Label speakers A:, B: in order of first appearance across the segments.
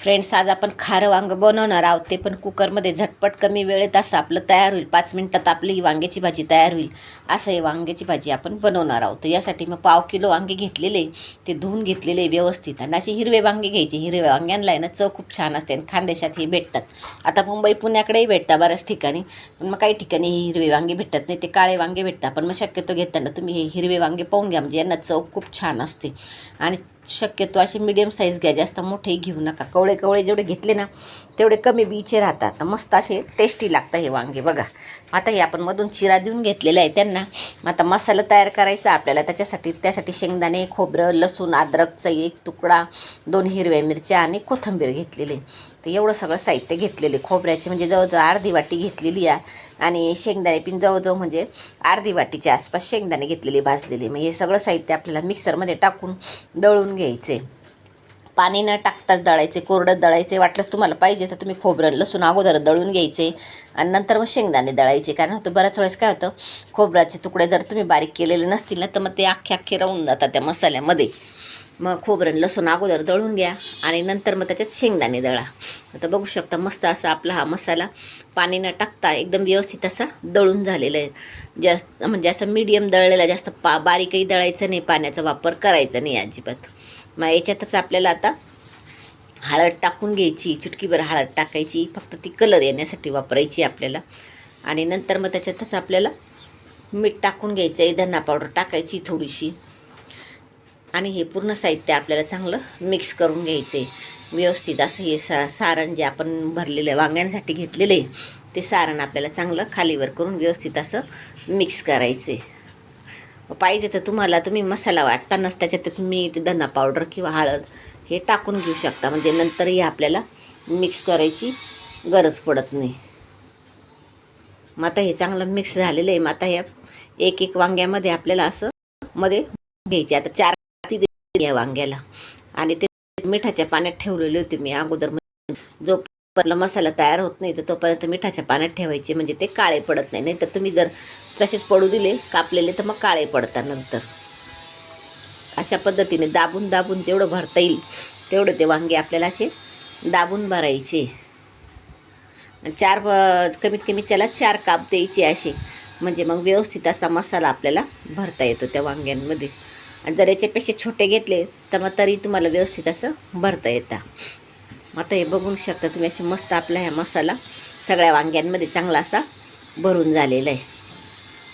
A: Friends आज आपण खारं वांगं बनवणार आहोत. ते पण कुकरमध्ये झटपट कमी वेळेत असं आपलं तयार होईल. पाच मिनटात आपली वांग्याची भाजी तयार होईल. असं हे वांग्याची भाजी आपण बनवणार आहोत. तर यासाठी मग पाव किलो वांगे घेतलेले. ते धुवून घेतलेले व्यवस्थित. आणि असे हिरवे वांगे घ्यायचे. हिरव्या वांग्यांना आहे ना चव खूप छान असते आणि खानदेशात हे भेटतात. आता मुंबई पुण्याकडेही भेटतात बऱ्याच ठिकाणी. पण मग काही ठिकाणी हे हिरवे वांगे भेटतात नाही ते काळे वांगे भेटतात. पण मग शक्यतो घेताना तुम्ही हे हिरवे वांगे पाहून घ्या. म्हणजे यांना चव खूप छान असते. आणि शक्यतो असे मिडियम साईज घ्या. जास्त मोठेही घेऊ नका. कवळे कवळे जेवढे घेतले ना तेवढे कमी बीचे राहतात. तर मस्त असे टेस्टी लागतं हे वांगे. बघा. आता हे आपण मधून चिरा देऊन घेतलेलं आहे त्यांना. आता मसाला तयार करायचा आपल्याला. त्याच्यासाठी त्यासाठी शेंगदाणे खोबरं लसूण अद्रकचा एक तुकडा दोन हिरव्या मिरच्या आणि कोथिंबीर घेतलेली तर एवढं सगळं साहित्य घेतलेले खोबऱ्याचे म्हणजे जवळजवळ अर्धी वाटी घेतलेली आहे. आणि शेंगदाणे पिन जवळजवळ म्हणजे अर्धी वाटीच्या आसपास शेंगदाणे घेतलेले भाजलेले. मग हे सगळं साहित्य आपल्याला मिक्सरमध्ये टाकून दळून घ्यायचे. पाणी न टाकताच दळायचे कोरडं दळायचे. वाटलंच तुम्हाला पाहिजे तर तुम्ही खोबरं लसूण अगोदर दळून घ्यायचे. आणि नंतर मग शेंगदाणे दळायचे. कारण होतं बऱ्याच वेळेस काय होतं खोबऱ्याचे तुकडे जर तुम्ही बारीक केलेले नसतील ना तर मग ते अख्खे अख्खे राहून जातात त्या मसाल्यामध्ये. मग खोबरं लसूण अगोदर दळून घ्या आणि नंतर मग त्याच्यात शेंगदाणे दळा. आता बघू शकता मस्त असा आपला हा मसाला पाणी न टाकता एकदम व्यवस्थित असा दळून झालेला आहे. जास्त म्हणजे असं मीडियम दळलेला जास्त पा बारीकही दळायचं नाही पाण्याचा वापर करायचा नाही अजिबात. मग याच्यातच आपल्याला आता हळद टाकून घ्यायची चुटकीभर हळद टाकायची फक्त ती कलर येण्यासाठी वापरायची आपल्याला. आणि नंतर मग त्याच्यातच आपल्याला मीठ टाकून घ्यायचं आहे धना पावडर टाकायची थोडीशी. आणि हे पूर्ण साहित्य आपल्याला चांगलं मिक्स करून घ्यायचं आहे व्यवस्थित असं हे सा सारण जे आपण भरलेलं आहे वांग्यांसाठी घेतलेलं आहे ते सारण आपल्याला चांगलं खालीवर करून व्यवस्थित असं मिक्स करायचं आहे पाहिजे तर तुम्हाला तुम्ही मसाला वाटतानाच त्याच्यातच मीठ धना पावडर किंवा हळद हे टाकून घेऊ शकता. म्हणजे नंतरही आपल्याला मिक्स करायची गरज पडत नाही. मग आता हे चांगलं मिक्स झालेलं आहे. मग आता ह्या एक एक वांग्यामध्ये आपल्याला असं मध्ये घ्यायचे. आता चार या वांग्याला. आणि ते मिठाच्या पाण्यात ठेवलेली होती मी अगोदर. म्हणजे जो मसाला तयार होत नाही तर तोपर्यंत मिठाच्या पाण्यात ठेवायचे. म्हणजे ते काळे पडत नाही. नाही तर तुम्ही जर तसेच पडू दिले कापलेले तर मग काळे पडतात नंतर. अशा पद्धतीने दाबून दाबून जेवढं भरता येईल तेवढं ते वांगे आपल्याला असे दाबून भरायचे. चार कमीत कमी त्याला चार काप द्यायचे असे. म्हणजे मग व्यवस्थित असा मसाला आपल्याला भरता येतो त्या वांग्यांमध्ये. आणि जर याच्यापेक्षा छोटे घेतले तर मग तरी तुम्हाला व्यवस्थित असं भरता येतं. आता हे बघू शकता तुम्ही असे मस्त आपला ह्या मसाला सगळ्या वांग्यांमध्ये चांगला असा भरून झालेला आहे.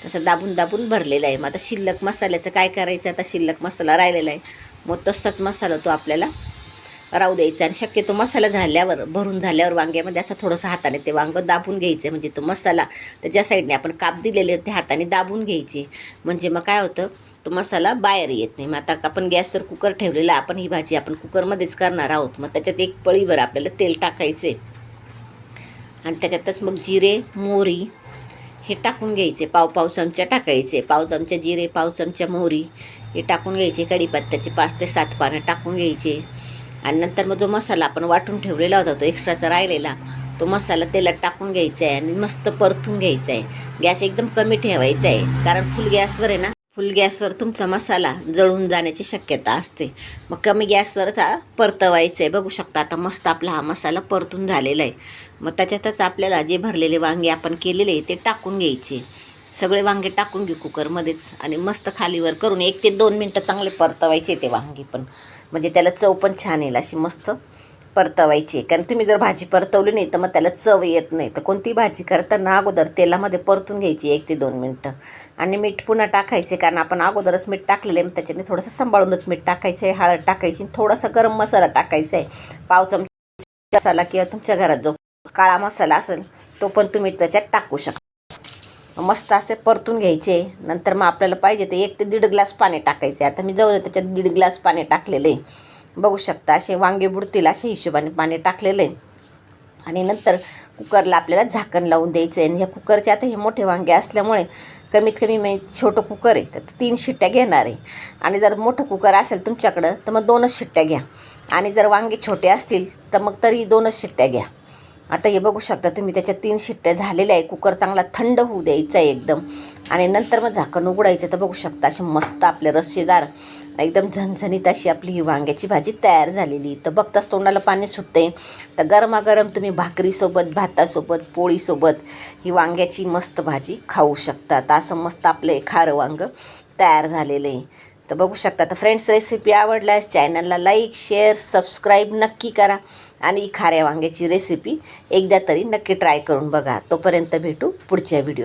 A: तसं दाबून दाबून भरलेला आहे. मग आता शिल्लक मसाल्याचं काय करायचं? आता शिल्लक मसाला राहिलेला आहे. मग तसाच मसाला तो आपल्याला राहू द्यायचा. आणि शक्यतो मसाला झाल्यावर भरून झाल्यावर वांग्यामध्ये असं थोडंसं हाताने ते वांगं दाबून घ्यायचं. म्हणजे तो मसाला त्याच्या साईडने आपण काप दिलेले ते हाताने दाबून घ्यायचे. म्हणजे मग काय होतं? तो मसाला बाहेर येत नाही. मग आता आपण गॅसवर कुकर ठेवलेला आपण ही भाजी आपण कुकरमध्येच करणार आहोत. मग त्याच्यात एक पळीभर आपल्याला तेल टाकायचे आणि त्याच्यातच मग जिरे मोहरी हे टाकून घ्यायचे. पाव पाव चमचा टाकायचे. पाव चमचा जिरे पाव चमचा मोहरी हे टाकून घ्यायचे. कढीपत्त्याचे पाच ते सात पानं टाकून घ्यायचे. आणि नंतर मग जो मसाला आपण वाटून ठेवलेला होता तो एक्स्ट्राचा राहिलेला तो मसाला तेलात टाकून घ्यायचा आहे आणि मस्त परतून घ्यायचा आहे गॅस एकदम कमी ठेवायचा आहे कारण फुल गॅसवर आहे ना फुल गॅसवर तुमचा मसाला जळून जाण्याची शक्यता असते. मग कमी गॅसवरच हा परतवायचं आहे बघू शकता आता मस्त आपला हा मसाला परतून झालेला आहे. मग त्याच्यातच आपल्याला जे भरलेले वांगे आपण केलेले ते टाकून घ्यायचे. सगळे वांगे टाकून घेऊ कुकरमध्येच आणि मस्त खालीवर करून एक ते दोन मिनटं चांगले परतवायचे ते वांगे पण. म्हणजे त्याला चव पण छान येईल अशी मस्त परतवायची कारण तुम्ही जर भाजी परतवली नाही तर मग त्याला चव येत नाही. तर कोणती भाजी करताना अगोदर तेलामध्ये परतून घ्यायची एक ते दोन मिनटं. आणि मीठ पुन्हा टाकायचे कारण आपण अगोदरच मीठ टाकलेलं आहे त्याच्याने थोडंसं सांभाळूनच मीठ टाकायचं आहे हळद टाकायची थोडासा गरम मसाला टाकायचा आहे पाव चमचा मसाला किंवा तुमच्या घरात जो काळा मसाला असेल तो पण तुम्ही त्याच्यात टाकू शकता. मस्त असे परतून घ्यायचे. नंतर मग आपल्याला पाहिजे ते एक ते दीड ग्लास पाणी टाकायचे आता मी जवळ त्याच्यात दीड ग्लास पाणी टाकलेलं आहे. बघू शकता असे वांगे बुडतील अशा हिशोबाने पाणी टाकलेलं आहे. आणि नंतर कुकरला आपल्याला झाकण लावून द्यायचं आहे आणि ह्या कुकरचे आता हे मोठे वांगे असल्यामुळे कमीत कमी मी छोटं कुकर आहे तर तीन शिट्ट्या घेणार आहे. आणि जर मोठं कुकर असेल तुमच्याकडं तर मग दोनच शिट्ट्या घ्या. आणि जर वांगे छोटे असतील तर मग तरी दोनच शिट्ट्या घ्या. आता हे बघू शकता तुम्ही त्याच्या तीन शिट्ट्या झालेल्या आहे. कुकर चांगला थंड होऊ द्यायचा आहे एकदम. आणि नंतर मग झाकण उघडायचं तर बघू शकता अशी मस्त आपले रस्सेदार एकदम झणझणीत अशी आपली ही वांग्याची भाजी तयार झालेली. तर बघताच तोंडाला पाणी सुटते. तर गरमागरम तुम्ही भाकरीसोबत भातासोबत पोळीसोबत ही वांग्याची मस्त भाजी खाऊ शकता तर असं मस्त आपलं खारं वांग तयार झालेलं. आहे तर बघू शकता. तर फ्रेंड्स रेसिपी आवडल्यास चॅनलला लाईक शेअर सबस्क्राईब नक्की करा आणि खाऱ्या वांग्याची रेसिपी एकदा तरी नक्की ट्राय करून बघा. तोपर्यंत भेटू पुढच्या व्हिडिओ